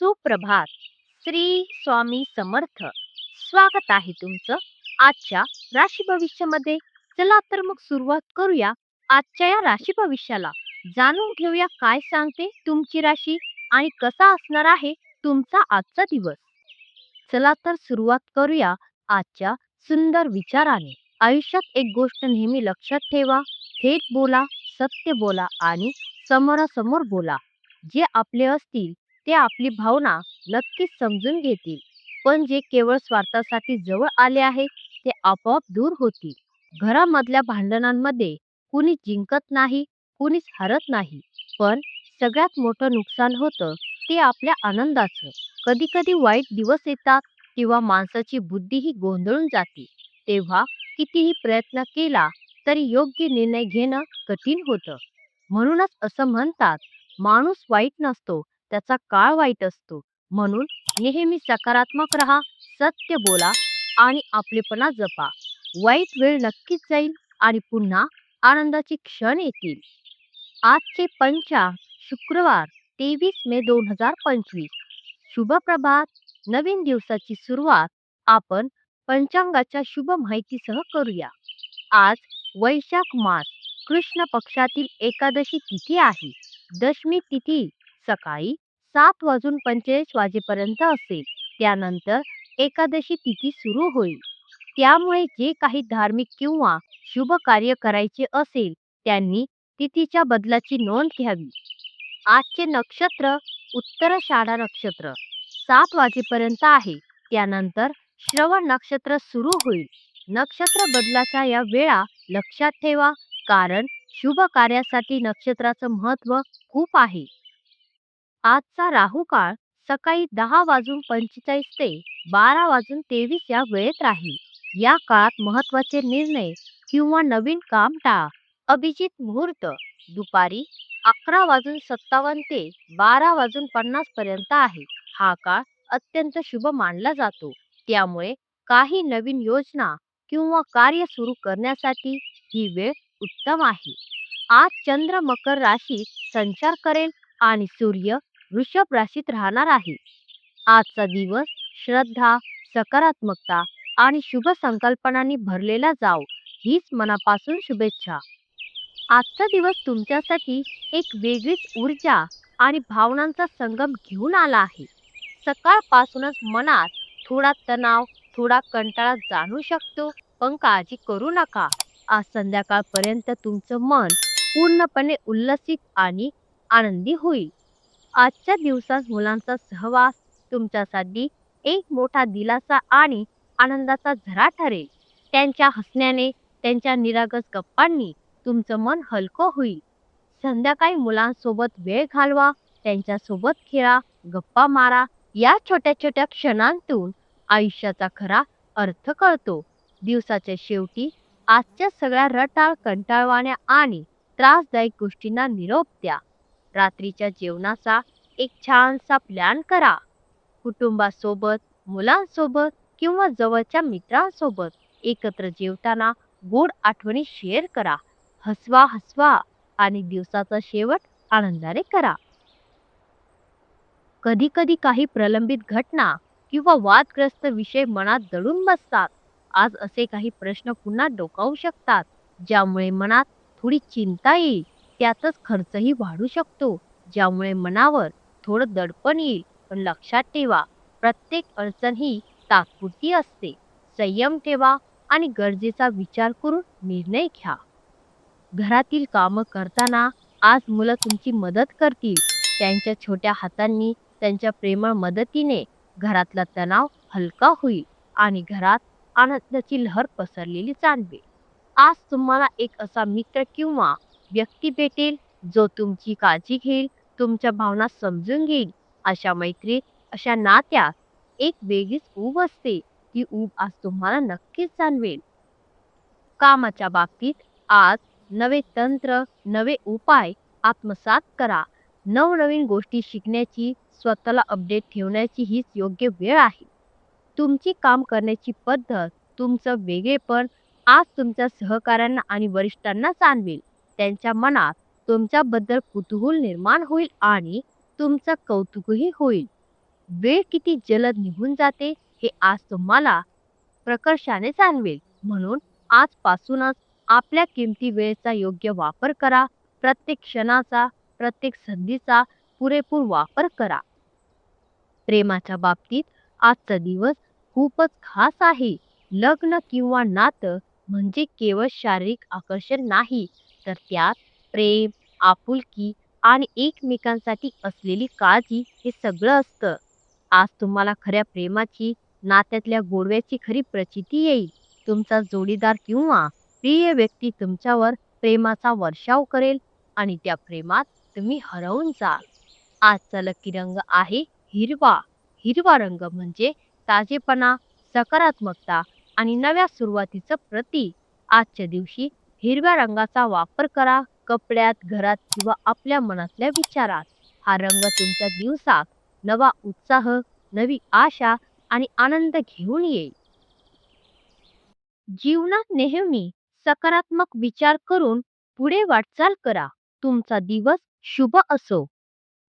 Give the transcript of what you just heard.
सुप्रभात. श्री स्वामी समर्थ. स्वागत आहे तुमचं आजच्या राशी भविष्यामध्ये. चला तर मग सुरुवात करूया आजच्या या राशी भविष्याला. जाणून घेऊया काय सांगते तुमची राशी आणि कसा असणार आहे तुमचा आजचा दिवस. चला तर सुरुवात करूया आजच्या सुंदर विचाराने. आयुष्यात एक गोष्ट नेहमी लक्षात ठेवा. थेट बोला सत्य बोला आणि समोरासमोर बोला. जे आपले असतील ते आपली भावना नक्कीच समजून घेतील. पण जे केवळ स्वार्थासाठी जवळ आले आहे ते आपोआप दूर होतील. घरामधल्या भांडणांमध्ये कुणी जिंकत नाही कुणीच हरत नाही. पण सगळ्यात मोठं नुकसान होतं ते आपल्या आनंदाचं. कधी कधी वाईट दिवस येतात किंवा माणसाची बुद्धीही गोंधळून जाते. तेव्हा कितीही प्रयत्न केला तरी योग्य निर्णय घेणं कठीण होतं. म्हणूनच असं म्हणतात माणूस वाईट नसतो त्याचा काळ वाईट असतो. म्हणून नेहमी सकारात्मक राहा सत्य बोला आणि आपलेपणा जपा. वाईट वेळ नक्कीच जाईल आणि पुन्हा आनंदाचे क्षण येतील. आजचे पंचा शुक्रवार तेवीस मे दोन हजार पंचवीस. शुभ प्रभात. नवीन दिवसाची सुरुवात. आपण पंचांगाच्या शुभ माहितीसह करूया. आज वैशाख मास. कृष्ण पक्षातील एकादशी तिथी आहे. दशमी तिथी सकाळी सात वाजून पंचेचाळीस वाजेपर्यंत असेल. त्यानंतर एकादशी तिथी सुरू होईल. त्यामुळे जे काही धार्मिक किंवा शुभ कार्य करायचे असेल त्यांनी तिथीच्या बदलाची नोंद घ्यावी. आजचे नक्षत्र उत्तराषाढा नक्षत्र सात वाजेपर्यंत आहे. त्यानंतर श्रवण नक्षत्र सुरू होईल. नक्षत्र बदलाच्या या वेळा लक्षात ठेवा कारण शुभ कार्यासाठी नक्षत्राचं महत्त्व खूप आहे. आजचा राहू काळ सकाळी दहा वाजून पंचेचाळीस ते बारा वाजून तेवीस या वेळेत राहील. या काळात महत्त्वाचे निर्णय किंवा नवीन काम टाळा अभिजित मुहूर्त दुपारी अकरा वाजून सत्तावन्न ते बारा वाजून पन्नास पर्यंत आहे. हा काळ अत्यंत शुभ मानला जातो. त्यामुळे काही नवीन योजना किंवा कार्य सुरू करण्यासाठी ही वेळ उत्तम आहे. आज चंद्र मकर राशीत संचार करेल आणि सूर्य वृषभ राशीत राहणार आहे. आजचा दिवस श्रद्धा सकारात्मकता आणि शुभ संकल्पनांनी भरलेला जाव हीच मनापासून शुभेच्छा. आजचा दिवस तुमच्यासाठी एक वेगळीच ऊर्जा आणि भावनांचा संगम घेऊन आला आहे. सकाळपासूनच मनात थोडा तणाव थोडा कंटाळा जाणू शकतो. पण काळजी करू नका. आज संध्याकाळपर्यंत तुमचं मन पूर्णपणे उल्लसित आणि आनंदी होईल. आजच्या दिवसात मुलांचा सहवास तुमच्यासाठी एक मोठा दिलासा आणि आनंदाचा झरा ठरेल. त्यांच्या हसण्याने त्यांच्या निरागस गप्पांनी तुमचं मन हलकं होईल. संध्याकाळी मुलांसोबत वेळ घालवा त्यांच्यासोबत खेळा गप्पा मारा. या छोट्या छोट्या क्षणांतून आयुष्याचा खरा अर्थ कळतो. दिवसाच्या शेवटी आजच्या सगळ्या रटाळ कंटाळवाण्या आणि त्रासदायक गोष्टींना निरोप द्या. रात्रीच्या जेवणाचा एक छानसा प्लॅन करा. कुटुंबासोबत मुलांसोबत किंवा जवळच्या मित्रांसोबत एकत्र जेवताना गोड आठवणी शेअर करा. हसवा हसवा आणि दिवसाचा शेवट आनंदाने करा. कधी कधी काही प्रलंबित घटना किंवा वादग्रस्त विषय मनात दडून बसतात. आज असे काही प्रश्न पुन्हा डोकावू शकतात ज्यामुळे मनात थोडी चिंता येईल. त्यातच खर्चही वाढू शकतो. ज्यामुळे मनावर थोडं दडपण येईल. पण लक्षात ठेवा प्रत्येक अडचण ही तात्पुरती असते. संयम ठेवा आणि गरजेचा विचार करून निर्णय घ्या. घरातील कामं करताना आज मुलं तुमची मदत करतील. त्यांच्या छोट्या हातांनी त्यांच्या प्रेमळ मदतीने घरातला तणाव हलका होईल आणि घरात आनंदाची लहर पसरलेली जाणवेल. आज तुम्हाला एक असा मित्र किंवा व्यक्ती भेटेल जो तुमची काळजी घेईल तुमच्या भावना समजून घेईल. अशा मैत्री अशा नात्या एक वेगळीच ऊब असते. ती ऊब आज तुम्हाला नक्कीच जाणवेल. कामाच्या बाबतीत आज नवे तंत्र नवे उपाय आत्मसात करा. नवनवीन गोष्टी शिकण्याची स्वतःला अपडेट ठेवण्याची हीच योग्य वेळ आहे. तुमची काम करण्याची पद्धत तुमचं वेगळेपण आज तुमच्या सहकाऱ्यांना आणि वरिष्ठांना जाणवेल. त्यांच्या मनात तुमच्याबद्दल कुतूहल निर्माण होईल आणि तुमचं कौतुकही होईल. वेळ किती जलद निघून जाते हे आज तुम्हाला प्रकर्षाने जाणवेल. म्हणून आजपासूनच आपल्या किमती वेळेचा योग्य वापर करा प्रत्येक क्षणाचा प्रत्येक संधीचा पुरेपूर वापर करा. प्रेमाच्या बाबतीत आजचा दिवस खूपच खास आहे. लग्न किंवा नातं म्हणजे केवळ शारीरिक आकर्षण नाही तर त्यात प्रेम आपुलकी आणि एकमेकांसाठी असलेली काळजी हे सगळं असतं. आज तुम्हाला खऱ्या प्रेमाची नात्यातल्या गोडव्याची खरी प्रचिती येईल. तुमचा जोडीदार किंवा प्रिय व्यक्ती तुमच्यावर प्रेमाचा वर्षाव करेल आणि त्या प्रेमात तुम्ही हरवून जाल. आजचा लकी रंग आहे हिरवा. हिरवा रंग म्हणजे ताजेपणा सकारात्मकता आणि नव्या सुरुवातीचं प्रतीक. आजच्या दिवशी हिरव्या रंगाचा वापर करा कपड्यात घरात किंवा आपल्या मनातल्या विचारात. हा रंग तुमच्या दिवसात नवा उत्साह नवी आशा आणि आनंद घेऊन येईल. जीवनात नेहमी सकारात्मक विचार करून पुढे वाटचाल करा. तुमचा दिवस शुभ असो.